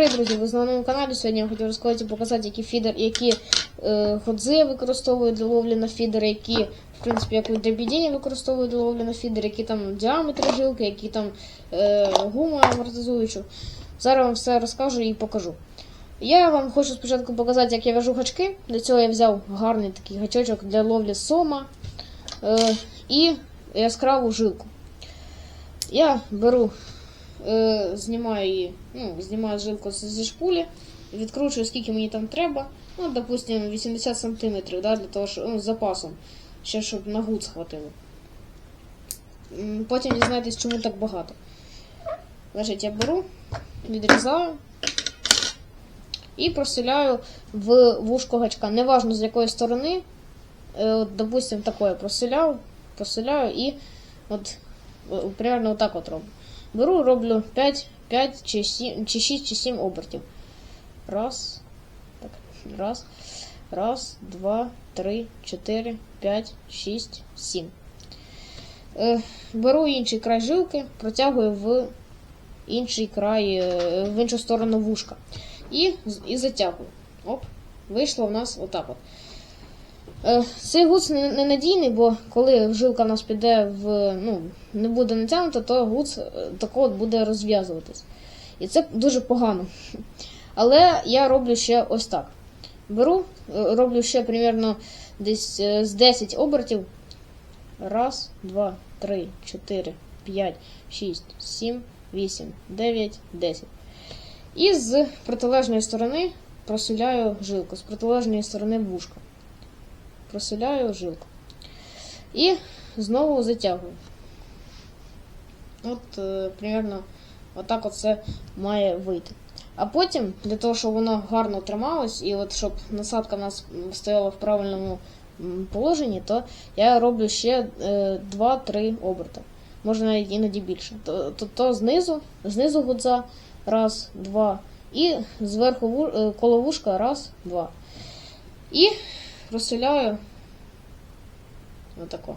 Привіт, друзі! На моєму каналі. Сьогодні я хотів розказати і показати, які фідер, які е, ходзи я використовую для ловлі на фідер, які, в принципі, яку для бідіння використовую для ловлі на фідер, які там діаметри жилки, які там е, гуму амортизуючу. Зараз вам все розкажу і покажу. Я вам хочу спочатку показати, як я в'яжу гачки. Для цього я взяв гарний такий гачочок для ловлі сома е, і яскраву жилку. Я беру е, знімаю її, ну, знімаю жилку зі шпулі, відкручую, скільки мені там треба. Ну, допустимо, 80 см, да, для того, що, ну, з запасом, ще щоб на гуд схватило. Потім дізнаєтесь, чому так багато. Значить, я беру, відрізаю і проселяю в вушко гачка. Неважно з якої сторони. Е, От, допустим, такое проселяю, проселяю і от е, примерно отак от роблю. Беру, роблю 5, 5 чи 7, чи 6 чи 7 обертів. Раз. Так, раз. Раз, два, три, чотири, п'ять, шість, сім. Е, беру інший край жилки, протягую в інший край, е, в іншу сторону вушка. І, і затягую. Оп, вийшло в нас отак от. Е, Цей гуц ненадійний, бо коли жилка в нас піде в. ну, не буде натягнута, то гуц е, тако от буде розв'язуватись. І це дуже погано. Але я роблю ще ось так. Беру, е, роблю ще примерно десь з 10 обертів. Раз, два, три, чотири, п'ять, шість, сім, вісім, дев'ять, десять. І з протилежної сторони просиляю жилку, з протилежної сторони вушка проселяю жилку. І знову затягую. От, е, примерно, отак от це має вийти. А потім, для того, щоб воно гарно трималось, і от щоб насадка в нас стояла в правильному положенні, то я роблю ще е, 2-3 оберти. Може навіть іноді більше. То, то, то знизу, знизу гудза, раз, два. І зверху е, коло вушка, раз, два. І розселяю отако.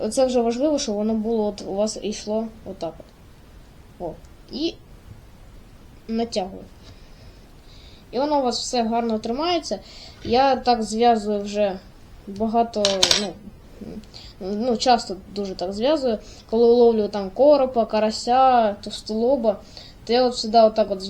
Оце вже важливо, щоб воно було от у вас йшло отак от. О. І натягую. І воно у вас все гарно тримається. Я так зв'язую вже багато, ну, ну, часто дуже так зв'язую. Коли ловлю там коропа, карася, товстолоба, то я от завжди отак от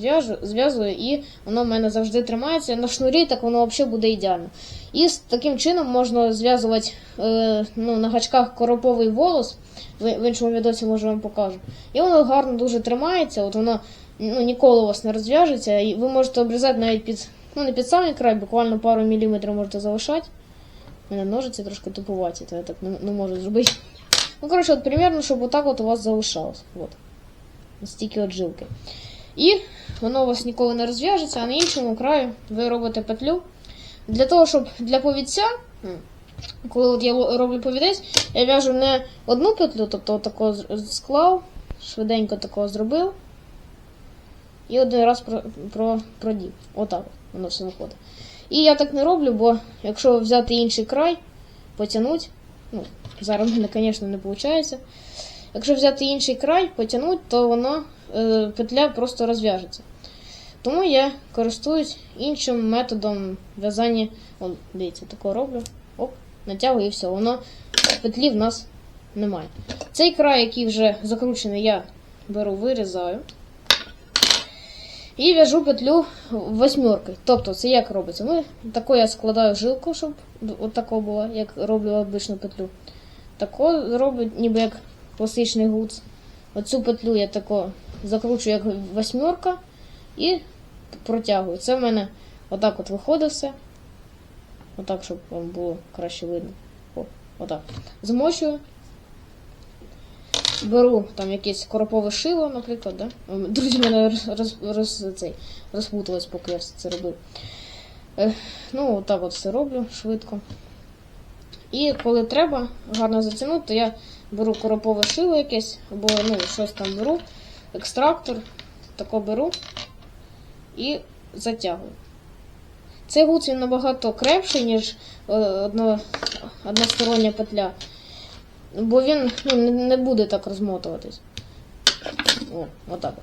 зв'язую, і воно в мене завжди тримається. На шнурі так воно взагалі буде ідеально. І з таким чином можна зв'язувати е, ну, на гачках короповий волос. В, іншому відосі може вам покажу. І воно гарно дуже тримається, от воно ну, ніколи у вас не розв'яжеться. І ви можете обрізати навіть під, ну не під самий край, буквально пару міліметрів можете залишати. У мене ножиці трошки тупуваті, то я так не, не можу зробити. Ну, коротше, от примерно, щоб отак от у вас залишалось. От. Стільки от жилки. І воно у вас ніколи не розв'яжеться, а на іншому краю ви робите петлю. Для того, щоб для повідця, коли от я роблю повідець, я в'яжу не одну петлю, тобто отако склав, швиденько такого зробив. І один раз про, про, продів. Отак воно все виходить. І я так не роблю, бо якщо взяти інший край, потягнути, ну, зараз в мене, звісно, не виходить. Якщо взяти інший край, потягнути, то воно е, петля просто розв'яжеться. Тому я користуюсь іншим методом в'язання. От, дивіться, тако роблю. Оп, натягую і все. Воно петлі в нас немає. Цей край, який вже закручений, я беру, вирізаю. І в'яжу петлю восьмеркою. Тобто, це як робиться? Ми тако я складаю жилку, щоб от було, як роблю обичну петлю. Тако роблю, ніби як класичний гуц. Оцю петлю я тако закручую як восьмерка і протягую. Це в мене отак от виходить все. Отак, щоб вам було краще видно. О, отак. Змочую. Беру там якесь коропове шило, наприклад, да? Друзі, мене роз, роз, цей, розпуталось, поки я все це робив. Е, ну, отак от все роблю швидко. І коли треба гарно затягнути, то я беру коропове шило якесь, або ну, щось там беру, екстрактор, тако беру і затягую. Цей гуц він набагато крепший, ніж е, одно, одностороння петля. Бо він ну, не, буде так розмотуватись. О, отак.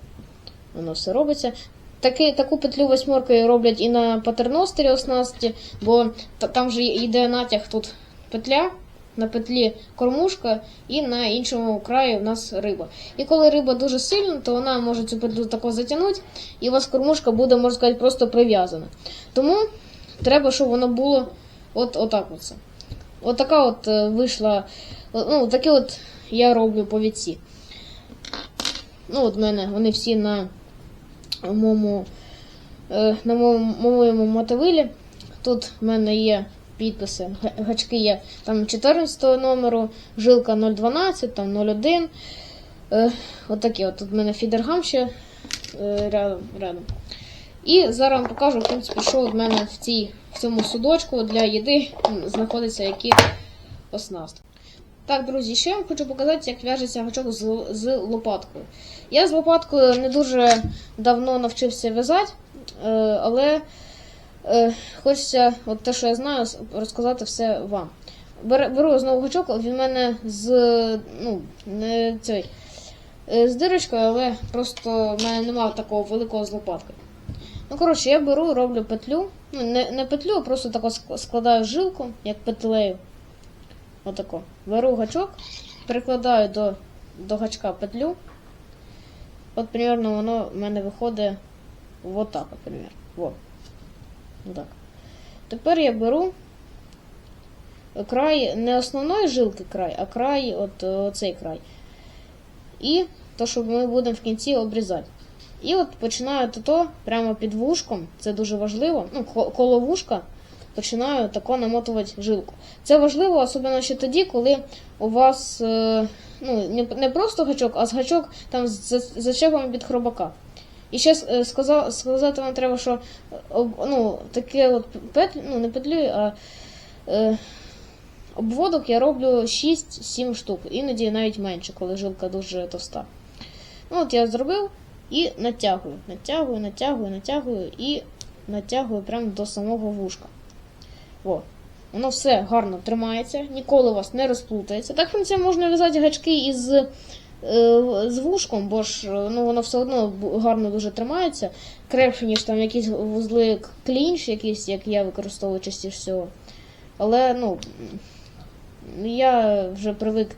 Воно все робиться. таки, таку петлю восьмеркою роблять і на патерностері оснасті, бо та- там же йде натяг тут петля, на петлі кормушка, і на іншому краї у нас риба. І коли риба дуже сильна, то вона може цю петлю тако затягнути, і у вас кормушка буде, можна сказати, просто прив'язана. Тому треба, щоб воно було от отак оце. От така от е, вийшла. Ну, такі от я роблю повідці. Ну, от мене вони всі на моєму, е, на моєму, мотовилі. Тут в мене є підписи, гачки є там 14 номеру, жилка 012, там 01. Е, отакі от тут в мене фідергам ще е, рядом, рядом. І зараз вам покажу, в принципі, що в мене в, цій, в цьому судочку для їди знаходиться які оснастки. Так, друзі, ще я вам хочу показати, як в'яжеться гачок з, з лопаткою. Я з лопаткою не дуже давно навчився в'язати, е, але хочеться, от те, що я знаю, розказати все вам. Беру знову гачок, він в мене з, ну, не цей, е, з дирочкою, але просто в мене немає такого великого з. Ну, коротше, я беру, роблю петлю. Ну, не, не петлю, а просто тако складаю жилку, як петлею. Отако. Беру гачок, прикладаю до, до гачка петлю. От примерно воно в мене виходить вот так, от, примерно. Вот. Так. Тепер я беру край не основної жилки край, а край, от е, цей край. І то, що ми будемо в кінці обрізати. І от починаю то прямо під вушком, це дуже важливо. Ну, коло вушка починаю тако намотувати жилку. Це важливо, особливо ще тоді, коли у вас е, ну, не, просто гачок, а з гачок там з зачепом від хробака. І ще е, сказав, сказати вам треба, що е, ну, таке от петлю, ну не петлю, а е, обводок я роблю 6-7 штук, іноді навіть менше, коли жилка дуже товста. Ну, от я зробив і натягую, натягую, натягую, натягую і натягую прямо до самого вушка. О. Воно все гарно тримається, ніколи у вас не розплутається. Так, в принципі, можна в'язати гачки із з вушком, бо ж е, ну, воно все одно гарно дуже тримається. Крепше, ніж там якісь вузли клінч, якісь, як я використовую частіше всього. Але ну, я вже привик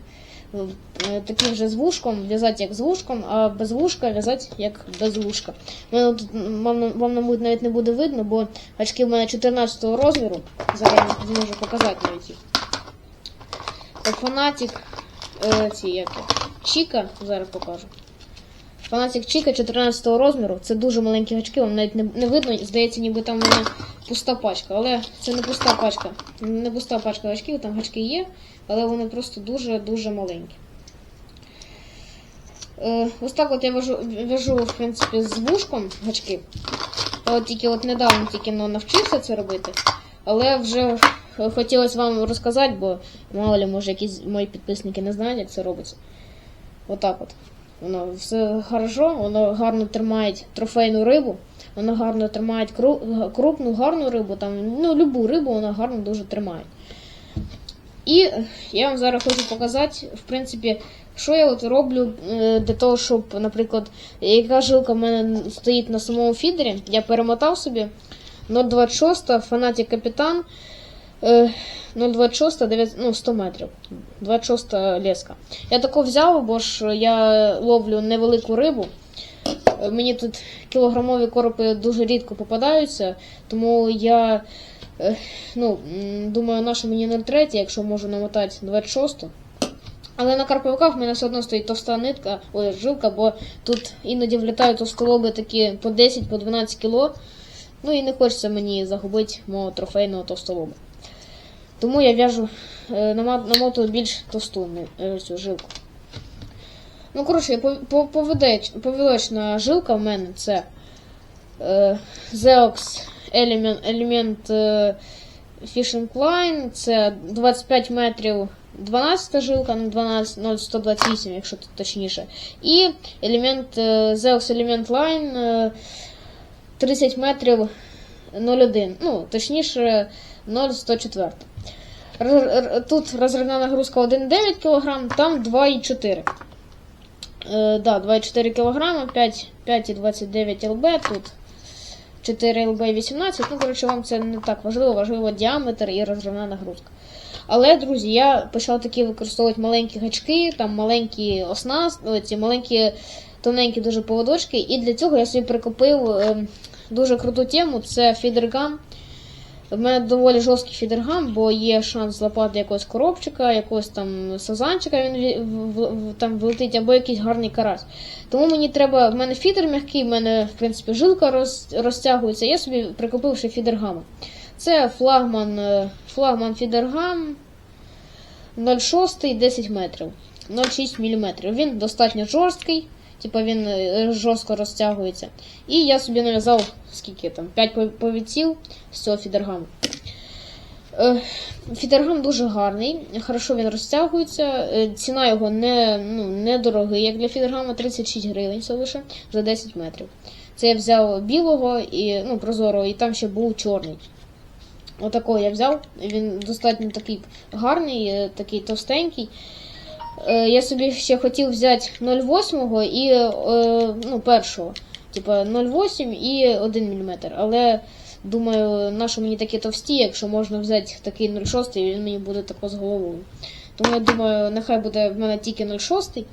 е, таким вже з вушком в'язати як з вушком, а без вушка в'язати як без вушка. Мене тут вам, мабуть, навіть не буде видно, бо очки в мене 14 розміру. Зараз я вам зможу показати навіть їх. Фанатик е, ці як Чіка, зараз покажу. Фанатик Чіка 14 розміру. Це дуже маленькі гачки, вам навіть не, не видно. Здається, ніби там в мене пуста пачка. Але це не пуста пачка. Не пуста пачка гачків, там гачки є, але вони просто дуже-дуже маленькі. Е, ось так от я вяжу, вяжу в принципі, з вушком гачки. От тільки от недавно тільки ну, навчився це робити. Але вже хотілося вам розказати, бо мало ли, може, якісь мої підписники не знають, як це робиться. Отак от. Воно все хорошо, воно гарно тримає трофейну рибу, воно гарно тримає крупну, гарну рибу, там, ну, любу рибу вона гарно дуже тримає. І я вам зараз хочу показати, в принципі, що я от роблю е, для того, щоб, наприклад, яка жилка в мене стоїть на самому фідері, я перемотав собі 0,26, фанаті капітан, 0,26, 9, ну, 100 метрів. 26 леска. Я таку взяв, бо ж я ловлю невелику рибу. Е, Мені тут кілограмові коропи дуже рідко попадаються, тому я е, ну, думаю, наша мені 0,3, якщо можу намотати 26. Але на карповиках в мене все одно стоїть товста нитка, ой, жилка, бо тут іноді влітають товстолоби такі по 10, по 12 кіло. Ну і не хочеться мені загубити мого трофейного товстолоба. Тому я в'яжу е, нама- намотую більш товсту е, цю жилку. Ну, коротше, по- по- поведеч- повілочна жилка в мене це е, Zeox Element, е, Fishing Line, це 25 метрів 12 жилка, ну 12, 0,128, якщо тут точніше. І Zeox Element Line е, 30 метрів 0,1. Ну, точніше, 0,104. Тут розривна нагрузка 1,9 кг, там 2,4 Е, да, 2,4 кг, 5,29 ЛБ, тут 4 LB18. Ну, коротше, вам це не так важливо, важливо діаметр і розривна нагрузка. Але, друзі, я почав такі використовувати маленькі гачки, там маленькі оснастки, ці маленькі тоненькі дуже поводочки. І для цього я собі прикупив ем, дуже круту тему це фідергам. В мене доволі жорсткий фідергам, бо є шанс злапати якогось коробчика, якогось там сазанчика, він там влетить, або якийсь гарний карась. Тому мені треба. В мене фідер м'який, в мене, в принципі, жилка роз, розтягується. Я собі прикупив ще фідергама. Це флагман, е, флагман фідергам 0,6 10 метрів. 0,6 мм. Він достатньо жорсткий, типу він е, жорстко розтягується. І я собі нав'язав скільки там 5 повідців з цього фідергаму. Е, Фідергам дуже гарний, хорошо він розтягується. Е, Ціна його не, ну, не дорогий, як для фідергама 36 гривень все лише за 10 метрів. Це я взяв білого і ну, прозорого, і там ще був чорний. Отакого я взяв. Він достатньо такий гарний, такий товстенький. Е, Я собі ще хотів взяти 0,8 і е, ну, першого. Типа 0,8 і 1 мм. Але думаю, на що мені такі товсті, якщо можна взяти такий 0,6, і він мені буде тако з головою. Тому я думаю, нехай буде в мене тільки 0,6.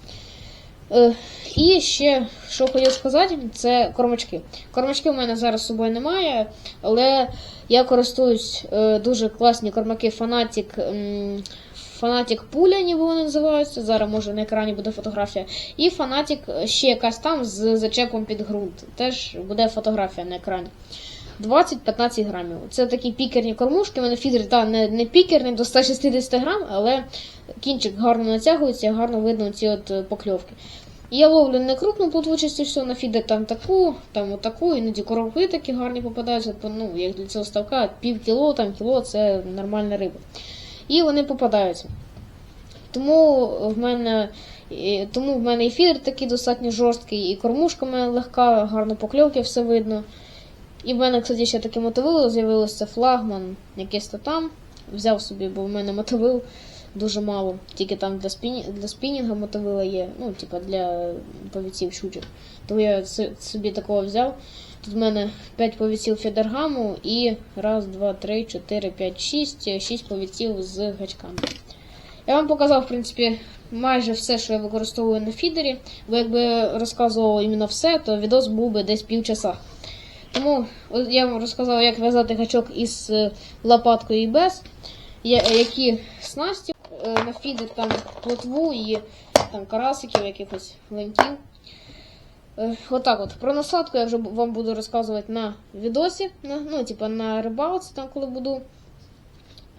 Е, І ще, що хотів сказати, це кормачки. Кормачки в мене зараз з собою немає, але я користуюсь дуже класні кормаки Fanatic. Fanatic Пуля, ніби вони називаються. Зараз може на екрані буде фотографія. І Fanatic ще якась там з зачепом під ґрунт. Теж буде фотографія на екрані. 20-15 грамів. Це такі пікерні кормушки. У мене фідер та не, не пікерний до 160 грам, але кінчик гарно натягується, гарно видно ці от е, покльовки. Я ловлю не крупну плотвучості, все на фідер там таку, там отаку, іноді коровки такі гарні попадаються. Ну, як для цього ставка, пів кіло, там кіло це нормальна риба. І вони попадаються. Тому в мене. Тому в мене і фідер такий достатньо жорсткий, і кормушка в мене легка, гарно покльовки, все видно. І в мене, кстати, ще таке мотовило з'явилося флагман, якийсь то там. Взяв собі, бо в мене мотовил дуже мало. Тільки там для, спіні... для спінінга мотовила є, ну, типа для повіців щучок. Тому я собі такого взяв. Тут в мене 5 повіців фідергаму і раз, два, три, чотири, п'ять, шість, шість повіців з гачками. Я вам показав, в принципі, майже все, що я використовую на фідері, бо якби розказував іменно все, то відос був би десь півчаса. Тому я вам розказав, як в'язати гачок із е, лопаткою і без, які снасті е, на фідер, там плотву і там карасиків, якихось лентів. Е, Отак от. Про насадку я вже вам буду розказувати на відосі, на, ну, типа на рибалці, там коли буду.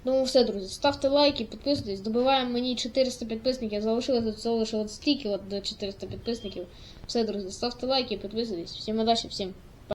Тому все, друзі, ставте лайки, підписуйтесь. Добиваємо мені 400 підписників. Залишилося до цього лише от стільки от до 400 підписників. Все, друзі, ставте лайки, підписуйтесь. Всім удачі, всім.